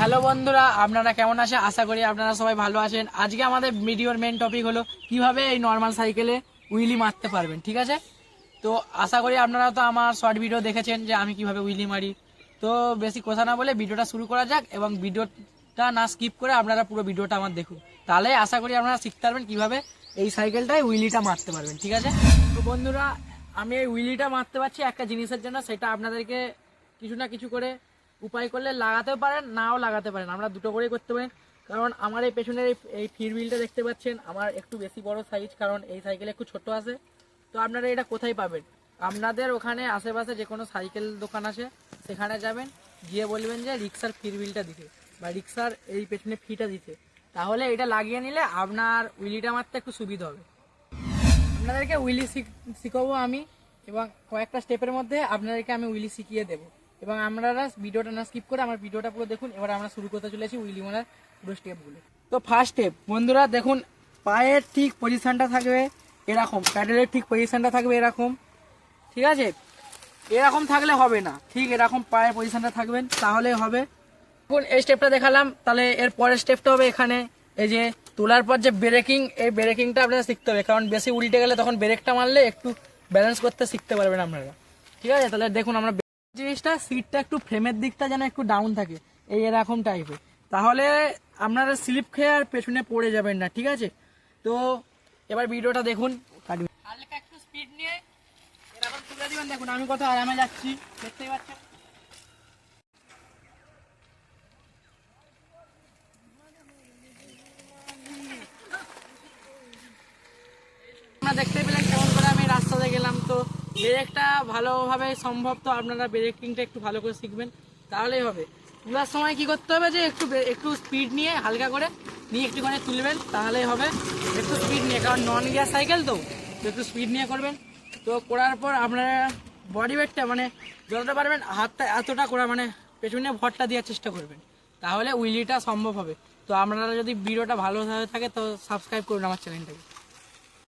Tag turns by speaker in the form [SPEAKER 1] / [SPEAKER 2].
[SPEAKER 1] Hello বন্ধুরা, আপনারা কেমন আছেন? আশা করি আপনারা সবাই ভালো আছেন। আজকে আমাদের ভিডিওর মেন টপিক হলো কীভাবে এই নর্মাল সাইকেলে উইলি মারতে পারবেন, ঠিক আছে? তো আশা করি আপনারা তো আমার শর্ট ভিডিও দেখেছেন যে আমি কীভাবে উইলি মারি। তো বেশি কথা না বলে ভিডিওটা শুরু করা যাক এবং ভিডিওটা না স্কিপ করে আপনারা পুরো ভিডিওটা আমার দেখুন। তাহলে আশা করি আপনারা শিখতে পারবেন কীভাবে এই সাইকেলটায় উইলিটা মারতে পারবেন, ঠিক আছে? তো বন্ধুরা, আমি এই উইলিটা মারতে পারছি একটা জিনিসের জন্য, সেটা আপনাদেরকে কিছু না কিছু করে উপায় করলে লাগাতেও পারেন, নাও লাগাতে পারেন। আমরা দুটো করেই করতে পারেন কারণ আমার এই পেছনের এই- এই ফির হুইলটা দেখতে পাচ্ছেন, আমার একটু বেশি বড় সাইজ কারণ এই সাইকেল একটু ছোট আছে। তো আপনারা এটা কোথায় পাবেন? আপনাদের ওখানে আশেপাশে যে কোনো সাইকেল দোকান আছে, সেখানে যাবেন, গিয়ে বলবেন যে রিক্সার ফির হুইলটা দিতে, বা রিক্সার এই পেছনে ফিটা দিতে। তাহলে এটা লাগিয়ে নিলে আপনার উইলিটা মারতে একটু সুবিধা হবে। আপনাদেরকে উইলি শিখ- শিখাবো আমি, এবং কয়েকটা স্টেপের মধ্যে আপনাদেরকে আমি উইলি শিখিয়ে দেবো। এবং আপনারা ভিডিওটা না স্কিপ করে আমার ভিডিওটা পুরো দেখুন। এবার আমরা শুরু করতে চলেছি উইলি মারার পুরো স্টেপগুলো তো ফার্স্ট স্টেপ বন্ধুরা দেখুন, পায়ের ঠিক পজিশনটা থাকবে এরকম, প্যাডেলের ঠিক পজিশনটা থাকবে এরকম, ঠিক আছে? এরকম থাকলে হবে না, ঠিক এরকম পায়ের পজিশনটা থাকবেন তাহলে হবে। এখন এই স্টেপটা দেখালাম, তাহলে এর পরের স্টেপটা হবে এখানে, এই যে তোলার পর যে ব্রেকিং এই ব্রেকিংটা আপনারা শিখতে হবে, কারণ বেশি উল্টে গেলে তখন ব্রেকটা মারলে একটু ব্যালেন্স করতে শিখতে পারবেন আপনারা। ঠিক আছে? তাহলে দেখুন, আমরা জিনিসটা সিটটা একটু ফ্রেমের দিকটা যেন একটু ডাউন থাকে, এই এরকম টাইপের তাহলে আপনারা স্লিপ খেয়ে আর পেছনে পড়ে যাবেন না, ঠিক আছে? তো এবার ভিডিওটা দেখুন। একটু স্পিড নিয়ে দিবেন। দেখুন, আমি যাচ্ছি, দেখতেই দেখতে পেলেন কেমন করে আমি রাস্তাতে গেলাম তো ব্রেকটা ভালোভাবে সম্ভব তো আপনারা ব্রেকিংটা একটু ভালো করে শিখবেন, তাহলেই হবে। তোলার সময় কি করতে হবে যে একটু একটু স্পিড নিয়ে হালকা করে নিয়ে একটুখানি তুলবেন, তাহলেই হবে। একটু স্পিড নিয়ে, কারণ নন গিয়ার সাইকেল তো একটু স্পিড নিয়ে করবেন। তো করার পর আপনারা বডি ওয়েটটা মানে যতটা পারবেন হাতটা এতটা করা মানে পেছনে ভরটা দেওয়ার চেষ্টা করবেন, তাহলে উইলিটা সম্ভব হবে। তো আপনারা যদি ভিডিওটা ভালো থাকে তো সাবস্ক্রাইব করুন আমার চ্যানেলটাকে